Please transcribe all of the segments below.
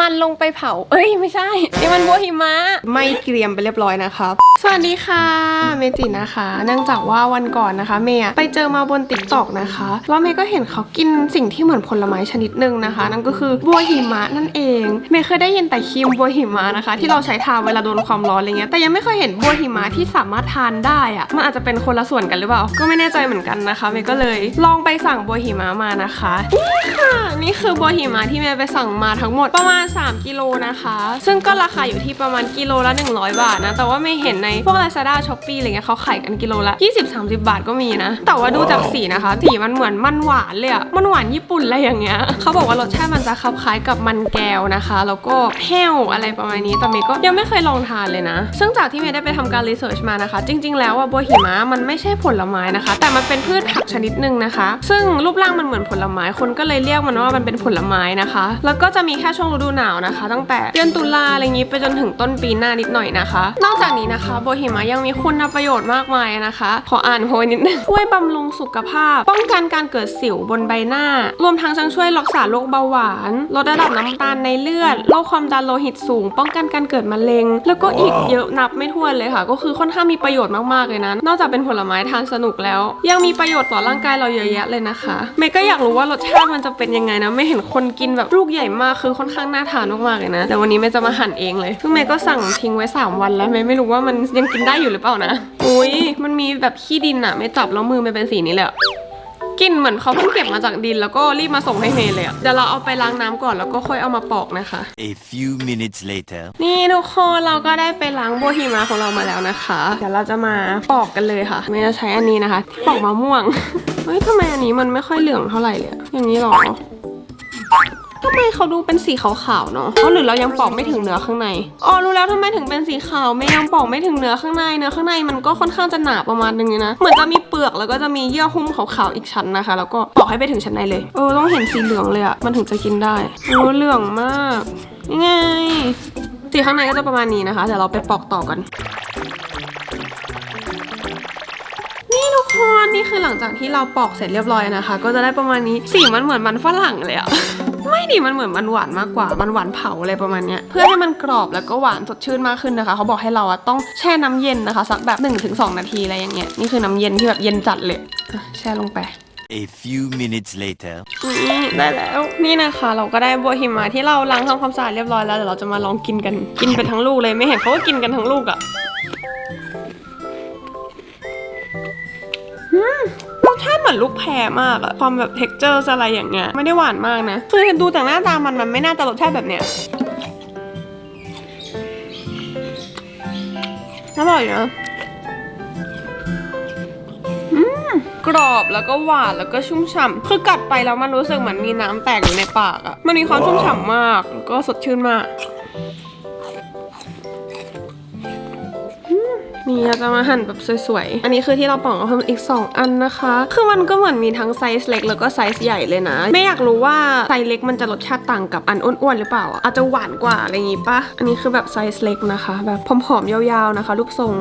มันลงไปเผา เอ้ยไม่ใช่นี่มันบัวหิมะ ไม่เกรียมไปเรียบร้อยนะครับ สวัสดีค่ะ เมจินะคะ เนื่องจากว่าวันก่อนนะคะ เมย์อะไปเจอมาบนติ๊กต็อกนะคะแล้วเมย์ก็เห็นเขากินสิ่งที่เหมือนผลไม้ชนิดหนึ่งนะคะ นั่นก็คือบัวหิมะนั่นเอง เมย์เคยได้ยินแต่ครีมบัวหิมะนะคะ ที่เราใช้ทาเวลาโดนความร้อนอะไรเงี้ย แต่ยังไม่เคยเห็นบัวหิมะที่สามารถทานได้อะมันอาจจะเป็นคนละส่วนกันหรือเปล่า ก็ไม่แน่ใจเหมือนกันนะคะ เมย์ก็เลยลองไปสั่งบัวหิมะมานะคะค่ะ นี่คือบัวหิมะที่เมย์ไปสั่งมาทั้งหมดประมาณ3 กิโลนะคะ ซึ่งก็ราคาอยู่ที่ประมาณกิโลละ 100 บาทนะ แต่ว่าไม่เห็นในพวก Lazada Shopee อะไรเงี้ยเขาขายกันกิโลละ 20-30 บาทก็มีนะ แต่ว่าดูจากสีนะคะ สีมันเหมือนมันหวานเลยอะมันหวานญี่ปุ่นอะไรอย่างเงี้ยเขาบอกว่ารสชาติมันจะคล้ายกับมันแก้วนะคะ แล้วก็แห้วอะไรประมาณนี้แต่เมย์ก็ยังไม่เคยลองทานเลยนะ ซึ่งจากที่เมย์ได้ไปทำการรีเสิร์ชมานะคะ จริง ๆ แล้วว่าบัวหิมะมันไม่ใช่ผลไม้นะคะ แต่มันเป็นพืชผักชนิดหนึ่งนะคะ ซึ่งรูปร่างมันเหมือนผลไม้คนก็เลยเรียกมันว่ามันเป็นผลไม้นะคะ แล้วก็จะมีแค่ช่วงฤดูหนาวนะคะ ตั้งแต่เดือนตุลาอะไรอย่างนี้ไปจนถึงต้นปีหน้านิดหน่อยนะคะ นอกจากนี้นะคะบัวหิมะยังมีคุณประโยชน์มากมายนะคะ ขออ่านโพยนิดนึงช่วยบำรุงสุขภาพ ป้องกันการเกิดสิวบนใบหน้า รวมทั้งยังช่วยรักษาโรคเบาหวาน ลดระดับน้ำตาลในเลือดโรคความดันโลหิตสูง ป้องกันการเกิดมะเร็ง แล้วก็อีกเยอะนับไม่ถ้วนเลยค่ะ ก็คือค่อนข้างมีประโยชน์มากๆเลยนะนอกจากเป็นผลไม้ทานสนุกแล้ว ยังมีประโยชน์ต่อร่างกายเราเยอะแยะเลยนะคะเมย์ก็อยากรู้ว่ารสชาติมันจะเป็นยังไงนะไม่เห็นคนกินแบบลูกใหญ่มากคือค่อนข้างน่าทานมากๆเลยนะแต่วันนี้เมย์จะมาหั่นเองเลยซึ่งเมย์ก็สั่งทิ้งไว้ 3 วันแล้วเมย์ไม่รู้ว่ามันยังกินได้อยู่หรือเปล่านะอุ้ยมันมีแบบขี้ดินอะเมย์จับแล้วมือเมย์เป็นสีนี้เลยอะกลินเหมือนเขาเพิ่งเก็บมาจากดินแล้วก็รีบมาส่งให้เมย์เลยอะเดี๋ยวเราเอาไปล้างน้ำก่อนแล้วก็ค่อยเอามาปอกนะคะ A few minutes later. นี่ทุกคนเราก็ได้ไปล้างโบวหิมะของเรามาแล้วนะคะ เดี๋ยวเราจะมาปอกกันเลยค่ะไม่จะใช้อันนี้นะคะปอกมะม่วง เฮ้ยทำไมอันนี้มันไม่ค่อยเหลืองเท่าไหร่เลยอะอย่างนี้หรอ ทำไมเขาดูเป็นสีขาวๆเนาะอ๋อหรือเรายังปอกไม่ถึงเนื้อข้างใน อ๋อรู้แล้วทำไมถึงเป็นสีขาวไม่ยังปอกไม่ถึงเนื้อข้างใน เนื้อข้างในมันก็ค่อนข้างจะหนาประมาณนึงเลยนะ เหมือนจะมีเปลือกแล้วก็จะมีเยื่อหุ้มขาวๆอีกชั้นนะคะ แล้วก็ปอกให้ไปถึงชั้นในเลย เออต้องเห็นสีเหลืองเลยอะมันถึงจะกินได้โอ้เหลืองมากนี่ไงสีข้างในก็จะประมาณนี้นะคะเดี๋ยวเราไปปอกต่อกันนี่ทุกคนนี่คือหลังจากที่เราปอกเสร็จเรียบร้อยนะคะ ก็จะได้ประมาณนี้สีมันเหมือนมันฝรั่งเลยอะ ไม่ดิมันเหมือนมันหวานมากกว่า มันหวานเผาอะไรประมาณเนี้ย เพื่อให้มันกรอบแล้วก็หวานสดชื่นมากขึ้นนะคะ เขาบอกให้เราอะต้องแช่น้ำเย็นนะคะ สักแบบ 1-2 นาทีอะไรอย่างเงี้ย นี่คือน้ำเย็นที่แบบเย็นจัดเลยอะแช่ลงไป A few minutes later. นี่ได้แล้ว นี่นะคะ เราก็ได้บัวหิมะที่เราล้างทำความสะอาดเรียบร้อยแล้วเดี๋ยวเราจะมาลองกินกัน กินไปทั้งลูกเลยไม่เห็นเขาก็กินกันทั้งลูกอะอื เหมือนลูกแพรมากอะความแบบ t e x t อร์อะไรอย่างเงี้ยไม่ได้หวานมากนะคือเห็นดูจากหน้าตามันมันไม่น่าจะรสชาติแบบเนี้ยอร่อยนะกรอบแล้วก็หวานแล้วก็ชุ่มฉ่ำคือกัดไปแล้วมันรู้สึกเหมือนมีน้ำแตกอยู่ในปากอะมันมีความชุ่มฉ่ำมากแล้วก็สดชื่นมาก นี่เราจะมาหั่นแบบสวยๆ อันนี้คือที่เราปอกเอาเพิ่มอีก 2 อันนะคะ คือมันก็เหมือนมีทั้งไซส์เล็กแล้วก็ไซส์ใหญ่เลยนะ ไม่อยากรู้ว่าไซส์เล็กมันจะรสชาติต่างกับอันอ้วนๆหรือเปล่าอะอาจจะหวานกว่าอะไรอย่างงี้ปะอันนี้คือแบบไซส์เล็กนะคะ แบบผอมๆยาวๆนะคะรูปทรง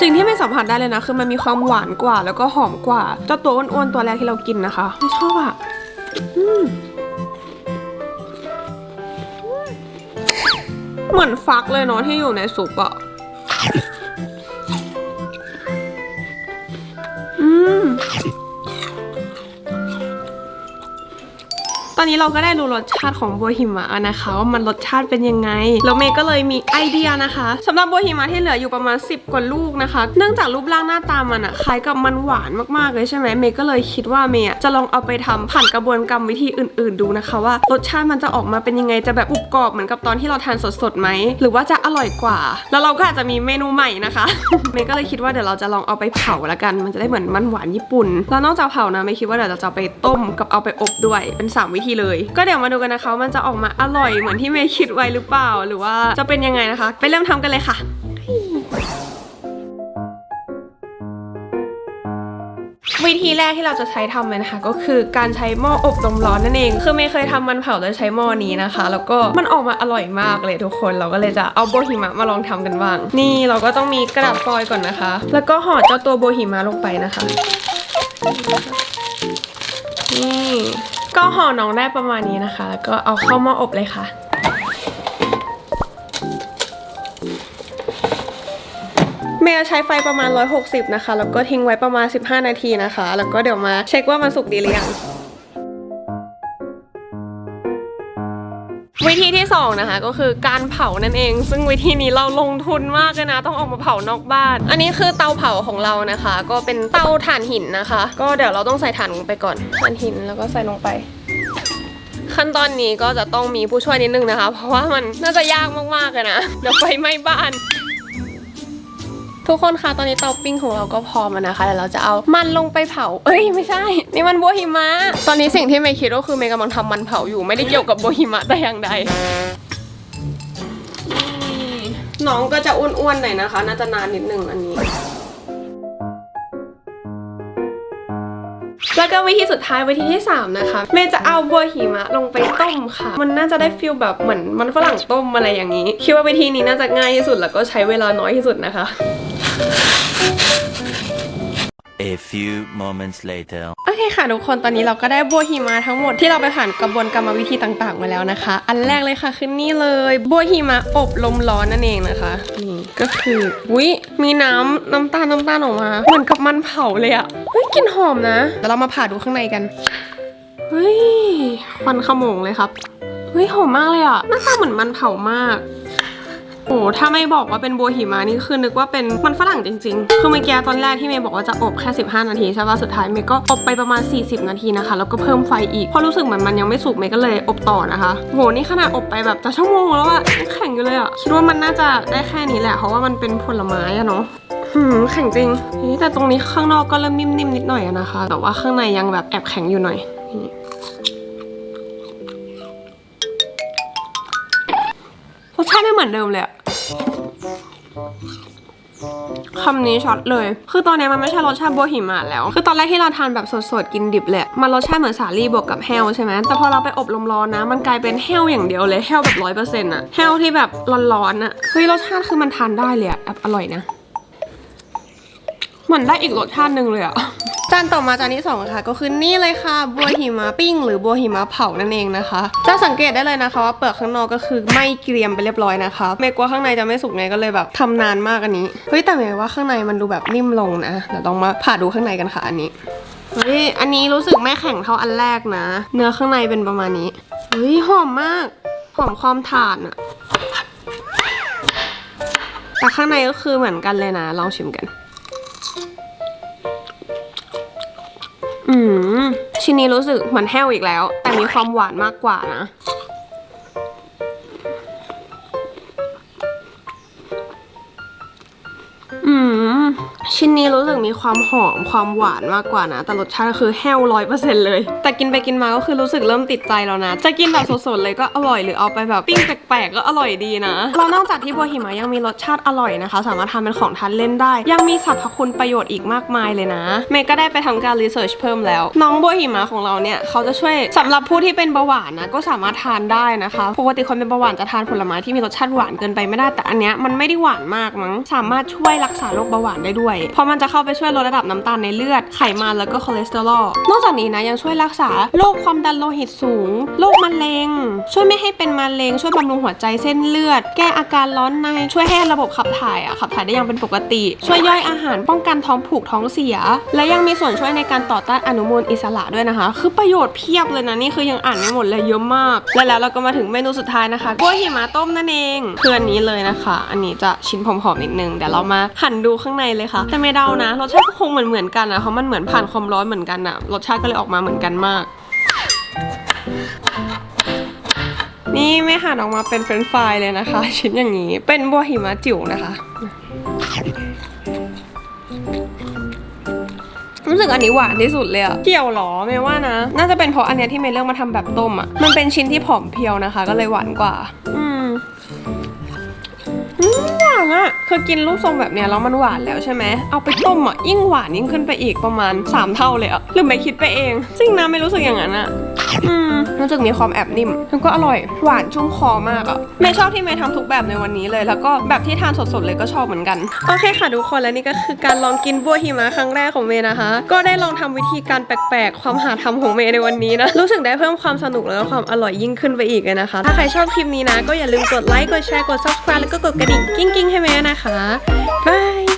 สิ่งที่ไม่สัมผัสได้เลยนะ คือมันมีความหวานกว่าแล้วก็หอมกว่าเจ้าตัวอ้วนๆตัวแรกที่เรากินนะคะไม่ชอบอะ อืม เหมือนฟักเลยเนาะที่อยู่ในซุปอะ อนนี้เราก็ได้รู้รสชาติของบัวหิมะนะคะว่ามันรสชาติเป็นยังไง แล้วเมย์ก็เลยมีไอเดียนะคะสำหรับบัวหิมะที่เหลืออยู่ประมาณ 10 กว่าลูกนะคะ เนื่องจากรูปร่างหน้าตามันอะคล้ายกับมันหวานมากๆเลยใช่ไหมเมย์ก็เลยคิดว่าเมย์จะลองเอาไปทำผ่านกระบวนกรรวิธีอื่น ๆ ดูนะคะ ว่ารสชาติมันจะออกมาเป็นยังไงจะแบบอุบกรอบเหมือนกับตอนที่เราทานสดๆไหมหรือว่าจะอร่อยกว่า แล้วเราก็อาจจะมีเมนูใหม่นะคะเมย์ก็เลยคิดว่าเดี๋ยวเราจะลองเอาไปเผาละกัน มันจะได้เหมือนมันหวานญี่ปุ่น แล้วนอกจากเผานะเมย์คิดว่าเดี๋ยวเราจะไปต้มกับเอาไปอบด้วยเป็นสามวิธีเลย ก็เดี๋ยวมาดูกันนะคะว่ามันจะออกมาอร่อยเหมือนที่เมย์คิดไว้หรือเปล่า หรือว่าจะเป็นยังไงนะคะ ไปเริ่มทำกันเลยค่ะวิธีแรกที่เราจะใช้ทำเลยนะคะ ก็คือการใช้หม้ออบลมร้อนนั่นเอง คือเมย์เคยทำมันเผาโดยใช้หม้อนี้นะคะ แล้วก็มันออกมาอร่อยมากเลยทุกคน เราก็เลยจะเอาโบหิมะมาลองทำกันบ้าง นี่เราก็ต้องมีกระดาษฟอยล์ก่อนนะคะ แล้วก็ห่อเจ้าตัวโบหิมะลงไปนะคะนี่ ก็ห่อน้องได้ประมาณนี้นะคะ แล้วก็เอาเข้าหม้ออบเลยค่ะ เมย์ใช้ไฟประมาณ 160 นะคะ แล้วก็ทิ้งไว้ประมาณ 15 นาทีนะคะ แล้วก็เดี๋ยวมาเช็คว่ามันสุกดีหรือยัง 2 นะคะ ก็คือการเผานั่นเอง ซึ่งวิธีนี้เราลงทุนมากเลยนะ ต้องออกมาเผานอกบ้าน อันนี้คือเตาเผาของเรานะคะ ก็เป็นเตาถ่านหินนะคะ ก็เดี๋ยวเราต้องใส่ถ่านลงไปก่อนถ่านหินแล้วก็ใส่ลงไปขั้นตอนนี้ก็จะต้องมีผู้ช่วยนิดนึงนะคะ เพราะว่ามันน่าจะยากมากๆเลยนะ เดี๋ยวไฟไหม้บ้าน ทุกคนคะตอนนี้เตาปิ้งของเราก็พร้อมแล้วนะคะเดี๋ยวเราจะเอามันลงไปเผา เอ้ยไม่ใช่ นี่มันบัวหิมะ ตอนนี้สิ่งที่เมย์คิดก็คือเมย์กำลังทำมันเผาอยู่ไม่ได้เกี่ยวกับบัวหิมะแต่อย่างใดนี่น้องก็จะอ้วนๆหน่อยนะคะ น่าจะนานนิดนึงอันนี้ แล้วก็วิธีสุดท้ายวิธีที่ 3 นะคะ เมย์จะเอาบัวหิมะลงไปต้มค่ะ มันน่าจะได้ฟิลแบบเหมือนมันฝรั่งต้มอะไรอย่างนี้ คิดว่าวิธีนี้น่าจะง่ายที่สุดแล้วก็ใช้เวลาน้อยที่สุดนะคะ A few moments later. โอเคค่ะทุกคนตอนนี้เราก็ได้บัวหิมะทั้งหมดที่เราไปผ่านกระบวนกรรมวิธีต่างๆ มาแล้วนะคะ อันแรกเลยค่ะคือนี่เลยบัวหิมะอบลมร้อนนั่นเองนะคะนี่ก็คือวิมีน้ำน้ำตาลน้ำตาลออกมา เหมือนกับมันเผาเลยอะเฮ้ยกลิ่นหอมนะเดี๋ยวเรามาผ่าดูข้างในกันเฮ้ยควันขโมงเลยครับเฮ้ยหอมมากเลยอะหน้าตาเหมือนมันเผามาก โอ้ถ้าไม่บอกว่าเป็นบัวหิมะนี่คือนึกว่าเป็นมันฝรั่งจริงๆ คือเมื่อกี้ตอนแรกที่เมย์บอกว่าจะอบแค่ 15 นาทีใช่ป่ะสุดท้ายเมย์ก็อบไปประมาณ 40 นาทีนะคะ แล้วก็เพิ่มไฟอีกเพราะรู้สึกเหมือนมันยังไม่สุกเมย์ก็เลยอบต่อนะคะโหนี่ขนาดอบไปแบบจะชั่วโมงแล้วอะแข็งอยู่เลยอะคิดว่ามันน่าจะได้แค่นี้แหละเพราะว่ามันเป็นผลไม้อะเนาะหืมแข็งจริงนี่แต่ตรงนี้ข้างนอกก็เริ่มนิ่มๆนิดหน่อยนะคะ แต่ว่าข้างในยังแบบแอบแข็งอยู่หน่อยรสชาติไม่เหมือนเดิมเลยอะ คำนี้ช็อตเลย คือตอนนี้มันไม่ใช่รสชาติบัวหิมะแล้ว คือตอนแรกที่เราทานแบบสดๆ กินดิบเลยมันรสชาติเหมือนสาลี่บวกกับแฮลใช่ไหม แต่พอเราไปอบลมร้อนนะ มันกลายเป็นแฮลอย่างเดียวเลยแฮลแบบร้อยเปอร์เซ็นต์อะแฮลที่แบบร้อนๆอะเฮ้ยรสชาติคือมันทานได้เลยอะแบบอร่อยนะ เหมือนได้อีกรสชาติหนึ่งเลยอะ จานต่อมาจานที่สองค่ะก็คือนี่เลยค่ะบัวหิมะปิ้ง หรือบัวหิมะเผานั่นเองนะคะจะสังเกตได้เลยนะคะว่าเปลือกข้างนอกก็คือไม่เกรียมไปเรียบร้อยนะคะเมกลัวข้างในจะไม่สุกไงก็เลยแบบทำนานมากอันนี้เฮ้ยแต่เมย์ว่าข้างในมันดูแบบนิ่มลงนะเดี๋ยวต้องมาผ่าดูข้างในกันค่ะอันนี้เฮ้ยอันนี้รู้สึกไม่แข็งเท่าอันแรกนะ เนื้อข้างในเป็นประมาณนี้เฮ้ยหอมมากหอมความถ่านอะแต่ข้างในก็คือเหมือนกันเลยนะ ลองชิมกัน อืมชิ้นนี้รู้สึกเหมือนแห้วอีกแล้ว แต่มีความหวานมากกว่านะ อืม ชิ้นนี้รู้สึกมีความหอมความหวานมากกว่านะ แต่รสชาติคือแห้วร้อยเปอร์เซ็นต์เลย แต่กินไปกินมาก็คือรู้สึกเริ่มติดใจแล้วนะ จะกินแบบสดๆเลยก็อร่อยหรือเอาไปแบบปิ้งแปลกๆก็อร่อยดีนะแล้วนอกจากที่บัวหิมะยังมีรสชาติอร่อยนะคะ สามารถทำเป็นของทานเล่นได้ ยังมีสรรพคุณประโยชน์อีกมากมายเลยนะ เมย์ก็ได้ไปทำการรีเสิร์ชเพิ่มแล้ว น้องบัวหิมะของเราเนี่ยเขาจะช่วยสำหรับผู้ที่เป็นเบาหวานนะก็สามารถทานได้นะคะปกติคนเป็นเบาหวานจะทานผลไม้ที่มีรสชาติหวานเกินไปไม่ได้แต่อันเนี้ยมันไม่ได้หวานมากมั้งสามารถช่วยรักษาโรคเบาหวานได้ด้วยเพราะมันจะเข้าไปช่วยลดระดับน้ำตาลในเลือด ไขมันแล้วก็คอเลสเตอรอล นอกจากนี้นะยังช่วยรักษาโรคความดันโลหิตสูง โรคมะเร็ง ช่วยไม่ให้เป็นมะเร็ง ช่วยบำรุงหัวใจเส้นเลือด แก้อาการร้อนใน ช่วยให้ระบบขับถ่ายอะขับถ่ายได้อย่างเป็นปกติ ช่วยย่อยอาหารป้องกันท้องผูกท้องเสีย และยังมีส่วนช่วยในการต่อต้านอนุมูลอิสระด้วยนะคะ คือประโยชน์เพียบเลยนะนี่คือยังอ่านไม่หมดเลยเยอะมาก และแล้วเราก็มาถึงเมนูสุดท้ายนะคะกล้วยหิมะต้มนั่นเองคืออันนี้เลยนะคะ อันนี้จะชิ้นผอมๆนิดนึงเดี๋ยวเรามาหั่นดูข้างในเลยค่ะแต่ไม่เดานะรสชาติก็คงเหมือนเหมือนกันนะเพราะมันเหมือนผ่านความร้อนเหมือนกันอะรสชาติก็เลยออกมาเหมือนกันมาก นี่ไม่หั่นออกมาเป็นเฟรนช์ฟรายเลยนะคะ ชิ้นอย่างนี้เป็นบัวหิมะจิ๋วนะคะรู้สึกอันนี้หวานที่สุดเลยอะเกี่ยวหรอเมย์ว่านะ น่าจะเป็นเพราะอันเนี้ยที่เมย์เลือกมาทำแบบต้มอะมันเป็นชิ้นที่ผอมเพียวนะคะ ก็เลยหวานกว่า อืม คือกินลูกทรงแบบเนี้ยแล้วมันหวานแล้วใช่ไหมเอาไปต้มอะยิ่งหวานยิ่งขึ้นไปอีกประมาณ 3 เท่าเลยอะหรือไม่คิดไปเอง จริงนะไม่รู้สึกอย่างนั้นอะ อืมรู้สึกมีความแอบนิ่มแล้วก็อร่อย หวานชุ่มคอมากอะเมย์ชอบที่เมย์ทำทุกแบบในวันนี้เลย แล้วก็แบบที่ทานสดๆเลยก็ชอบเหมือนกัน โอเคค่ะทุกคนและนี่ก็คือการลองกินบัวหิมะครั้งแรกของเมย์นะคะ ก็ได้ลองทำวิธีการแปลกๆ ความหาทำของเมย์ในวันนี้นะ รู้สึกได้เพิ่มความสนุกแล้วก็ความอร่อยยิ่งขึ้นไปอีกเลยนะคะ ถ้าใครชอบคลิปนี้นะ ก็อย่าลืมกดไลค์ กดแชร์ กด subscribe แล้วก็กดกระดิ่งกิ้งๆ ให้เมย์นะคะบาย